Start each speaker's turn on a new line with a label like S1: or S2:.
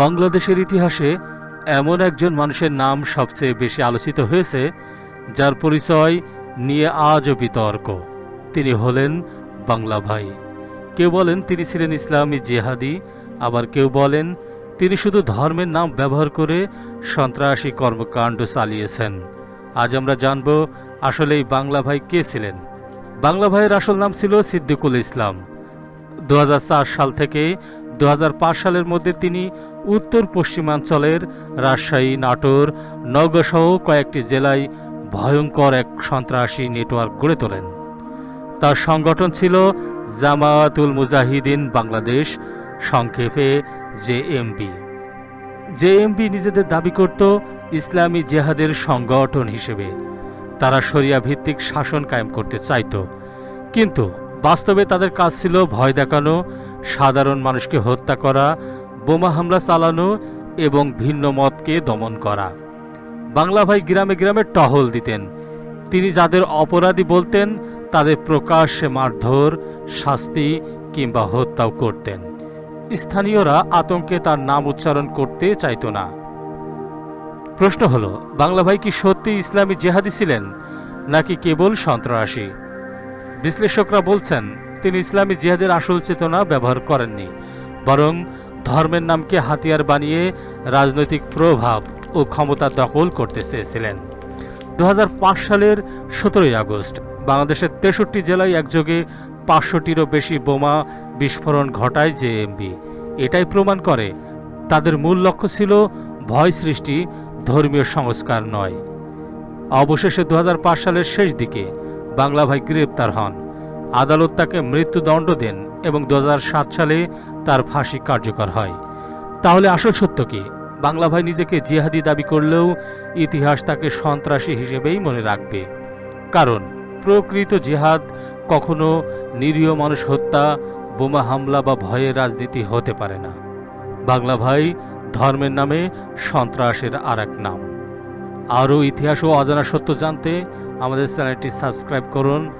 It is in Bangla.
S1: বাংলাদেশের ইতিহাসে এমন একজন মানুষের নাম সবচেয়ে বেশি আলোচিত হয়েছে, যার পরিচয় নিয়ে আজও বিতর্ক। তিনি হলেন বাংলা ভাই। কেউ বলেন তিনি ছিলেন ইসলামী জেহাদি, আবার কেউ বলেন তিনি শুধু ধর্মের নাম ব্যবহার করে সন্ত্রাসী কর্মকাণ্ড চালিয়েছেন। আজ আমরা জানব আসলে এই বাংলা ভাই কে ছিলেন। বাংলা ভাইয়ের আসল নাম ছিল সিদ্দিকুল ইসলাম। দু হাজার চার সাল থেকে দু হাজার পাঁচ সালের মধ্যে তিনি উত্তর পশ্চিমাঞ্চলের রাজশাহী, নাটোর, নওগাঁসহ কয়েকটি জেলায় ভয়ঙ্কর এক সন্ত্রাসী নেটওয়ার্ক গড়ে তোলেন। তার সংগঠন ছিল জামায়াতুল মুজাহিদিন বাংলাদেশ, সংক্ষেপে জেএমবি। জেএমবি নিজেদের দাবি করত, ইসলামী জেহাদের সংগঠন হিসেবে। তারা শরিয়া ভিত্তিক শাসন কায়েম করতে চাইত। কিন্তু বাস্তবে তাদের কাজ ছিল ভয় দেখানো সাধারণ মানুষকে হত্যা করা, বোমা হামলা চালানো এবং ভিন্ন মতকে দমন করা। বাংলা ভাই গ্রামে গ্রামে টহল দিতেন। তিনি যাদের অপরাধী বলতেন, তাদের প্রকাশ্যে মারধর, শাস্তি কিংবা হত্যাও করতেন। স্থানীয়রা আতঙ্কে তার নাম উচ্চারণ করতে চাইতো না। প্রশ্ন হলো, বাংলা ভাই কি সত্যি ইসলামী জেহাদি ছিলেন, নাকি কেবল সন্ত্রাসী? বিশ্লেষকরা বলছেন তিনি ইসলামী জিহাদের আসল চেতনা ব্যবহার করেননি, বরং ধর্মের নামকে হাতিয়ার বানিয়ে রাজনৈতিক প্রভাব ও ক্ষমতা দখল করতে চেয়েছিলেন। দু হাজার পাঁচ সালের সতেরোই আগস্ট, বাংলাদেশের তেষট্টি জেলায় একযোগে পাঁচশোটিরও বেশি বোমা বিস্ফোরণ ঘটায় জেএমবি এটাই প্রমাণ করে তাদের মূল লক্ষ্য ছিল ভয় সৃষ্টি, ধর্মীয় সংস্কার নয়। অবশেষে দু হাজার পাঁচ সালের শেষ দিকে বাংলা ভাই গ্রেপ্তার হন। আদালত তাকে মৃত্যুদণ্ড দেন এবং দু হাজার সাত সালে তার ফাঁসি কার্যকর হয়। তাহলে আসল সত্য কি? বাংলা ভাই নিজেকে জিহাদি দাবি করলেও ইতিহাস তাকে সন্ত্রাসী হিসেবেই মনে রাখবে। কারণ, প্রকৃত জিহাদ কখনো নিরীহ মানুষ হত্যা, বোমা হামলা বা ভয়ের রাজনীতি হতে পারে না। বাংলা ভাই ধর্মের নামে সন্ত্রাসের আর এক নাম। আরও ইতিহাস ও অজানা সত্য জানতে আমাদের চ্যানেলটি সাবস্ক্রাইব করুন।